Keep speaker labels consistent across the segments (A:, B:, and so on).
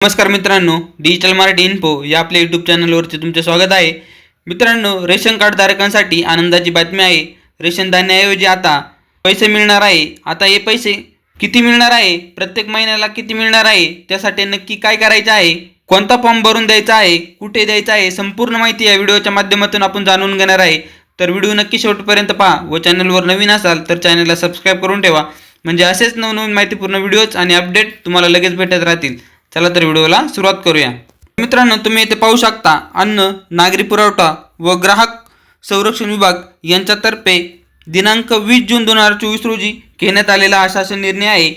A: नमस्कार मित्रांनो digital Marathi info या आपल्या यूट्यूब चॅनलवरती तुमचे स्वागत आहे. मित्रांनो रेशन कार्ड धारकांसाठी आनंदाची बातमी आहे. रेशन धान्याऐवजी आता पैसे मिळणार आहे. आता हे पैसे किती मिळणार आहे? प्रत्येक महिन्याला किती मिळणार आहे? त्यासाठी नक्की काय करायचं आहे? कोणता फॉर्म भरून द्यायचा आहे? कुठे द्यायचा आहे? संपूर्ण माहिती या व्हिडिओच्या माध्यमातून आपण जाणून घेणार आहे. तर व्हिडिओ नक्की शेवटपर्यंत पहा. व चॅनलवर नवीन असाल तर चॅनलला सबस्क्राईब करून ठेवा. म्हणजे असेच नवनवीन माहितीपूर्ण व्हिडिओज आणि अपडेट तुम्हाला लगेच भेटत राहतील. चला तर व्हिडिओला सुरुवात करूया. मित्रांनो तुम्ही इथे पाहू शकता अन्न नागरी पुरवठा व ग्राहक संरक्षण विभाग यांच्यातर्फे दिनांक वीस जून दोन हजार चोवीस रोजी घेण्यात आलेला हा शासन निर्णय आहे.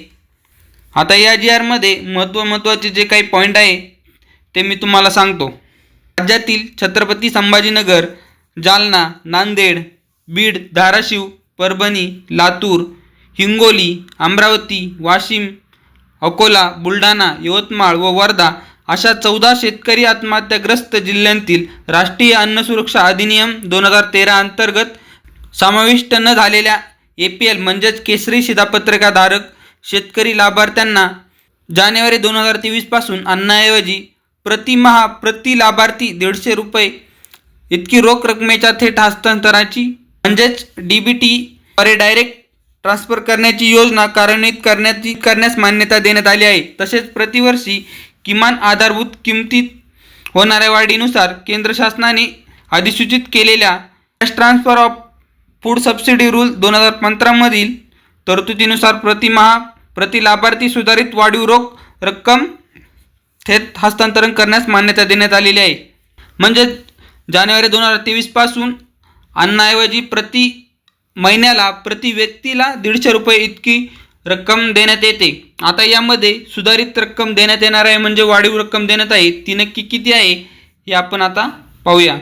A: आता या जी आरमध्ये महत्त्व महत्त्वाचे जे काही पॉईंट आहे ते मी तुम्हाला सांगतो. राज्यातील छत्रपती संभाजीनगर जालना नांदेड बीड धाराशिव परभणी लातूर हिंगोली अमरावती वाशिम अकोला बुलढाणा यवतमाळ व वर्धा अशा चौदा शेतकरी आत्महत्याग्रस्त जिल्ह्यांतील राष्ट्रीय अन्न सुरक्षा अधिनियम दोन हजार तेरा अंतर्गत समाविष्ट न झालेल्या ए पी एल म्हणजेच केसरी शिधापत्रकाधारक शेतकरी लाभार्थ्यांना जानेवारी दोन हजार तेवीसपासून अन्नाऐवजी प्रतिमहा प्रति लाभार्थी दीडशे रुपये इतकी रोख रकमेच्या थेट हस्तांतराची म्हणजेच डी बी टीद्वारे डायरेक्ट ट्रान्सफर करण्याची योजना कार्यान्वित करण्याची करण्यास मान्यता देण्यात आली आहे. तसेच प्रतिवर्षी किमान आधारभूत किमतीत होणाऱ्या वाढीनुसार केंद्र शासनाने अधिसूचित केलेल्या cash transfer of food subsidy rule दोन हजार पंधरामधील तरतुदीनुसार प्रतिमहा प्रति लाभार्थी सुधारित वाढीव रोख रक्कम थेट हस्तांतरण करण्यास मान्यता देण्यात आलेली आहे. म्हणजे जानेवारी दोन हजार तेवीसपासून अन्नाऐवजी प्रति महिन्याला प्रति व्यक्तीला दीडशे रुपये इतकी रक्कम देण्यात येते. आता यामध्ये सुधारित रक्कम देण्यात येणार आहे म्हणजे वाढीव रक्कम देण्यात आहे. ती नक्की किती आहे हे आपण आता पाहूया.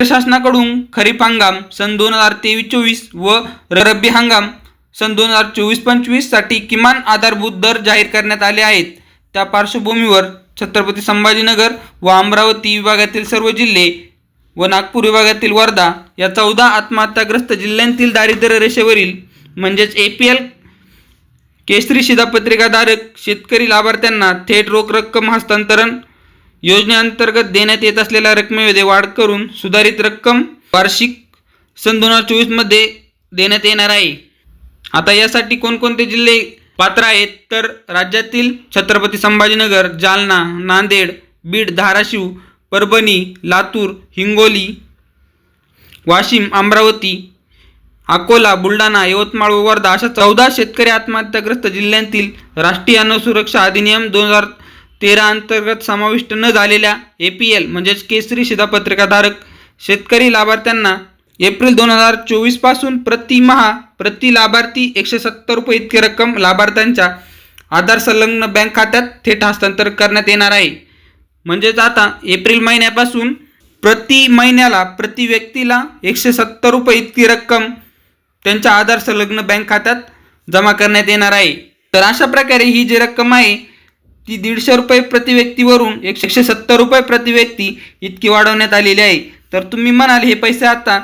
A: प्रशासनाकडून शासनाकडून खरीप हंगाम सन दोन हजार तेवीस चोवीस व रब्बी हंगाम सन दोन हजार चोवीस पंचवीससाठी किमान आधारभूत दर जाहीर करण्यात आले आहेत. त्या पार्श्वभूमीवर छत्रपती संभाजीनगर व अमरावती विभागातील सर्व जिल्हे व नागपूर विभागातील वर्धा या चौदा आत्महत्याग्रस्त जिल्ह्यांतील दारिद्र्य रेषेवरील म्हणजेच ए पी एल केसरी शिधापत्रिकाधारक शेतकरी लाभार्थ्यांना थेट रोख रक्कम हस्तांतरण योजनेअंतर्गत देण्यात येत असलेल्या रकमेमध्ये वाढ करून सुधारित रक्कम वार्षिक सन दोन हजार चोवीसमध्ये देण्यात येणार आहे. आता यासाठी कोणकोणते जिल्हे पात्र आहेत? तर राज्यातील छत्रपती संभाजीनगर जालना नांदेड बीड धाराशिव परभणी लातूर हिंगोली वाशिम अमरावती अकोला बुलढाणा यवतमाळ व वर्धा अशा चौदा शेतकरी आत्महत्याग्रस्त जिल्ह्यांतील राष्ट्रीय अन्न सुरक्षा अधिनियम दोन हजार तेरा अंतर्गत समाविष्ट न झालेल्या ए पी एल म्हणजेच केसरी शिधापत्रिकाधारक शेतकरी लाभार्थ्यांना एप्रिल दोन हजार चोवीसपासून प्रतिमहा प्रति लाभार्थी एकशे सत्तर रुपये इतकी रक्कम लाभार्थ्यांच्या आधार संलग्न बँक खात्यात थेट हस्तांतर करण्यात येणार आहे. म्हणजेच आता एप्रिल महिन्यापासून प्रति महिन्याला प्रति व्यक्तीला एकशे सत्तर रुपये इतकी रक्कम त्यांच्या आधार संलग्न बँक खात्यात जमा करण्यात येणार आहे. तर अशा प्रकारे ही जी रक्कम आहे ती दीडशे रुपये प्रति व्यक्तीवरून एकशे सत्तर रुपये प्रति व्यक्ती इतकी वाढवण्यात आलेली आहे. तर तुम्ही म्हणाल हे पैसे आता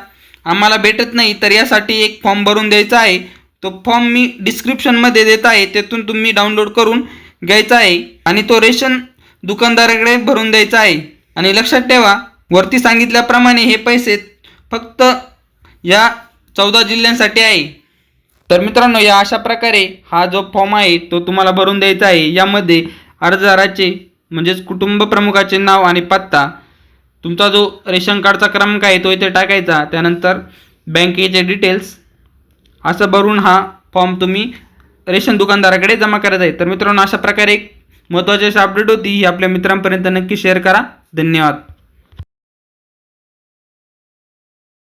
A: आम्हाला भेटत नाही तर यासाठी एक फॉर्म भरून द्यायचा आहे. तो फॉर्म मी डिस्क्रिप्शनमध्ये देत आहे तेथून तुम्ही डाउनलोड करून घ्यायचा आहे. आणि तो रेशन दुकानदाराकडे भरून द्यायचा आहे. आणि लक्षात ठेवा वरती सांगितल्याप्रमाणे हे पैसे फक्त या चौदा जिल्ह्यांसाठी आहे. तर मित्रांनो या अशा प्रकारे हा जो फॉर्म आहे तो तुम्हाला भरून द्यायचा आहे. यामध्ये अर्जदाराचे म्हणजेच कुटुंब प्रमुखाचे नाव आणि पत्ता तुमचा जो रेशन कार्डचा क्रमांक आहे तो इथे टाकायचा. त्यानंतर बँकेचे डिटेल्स असं भरून हा फॉर्म तुम्ही रेशन दुकानदाराकडे जमा करायचा आहे. तर मित्रांनो अशा प्रकारे महत्त्वाची अशी अपडेट होती ही आपल्या मित्रांपर्यंत नक्की शेअर करा. धन्यवाद.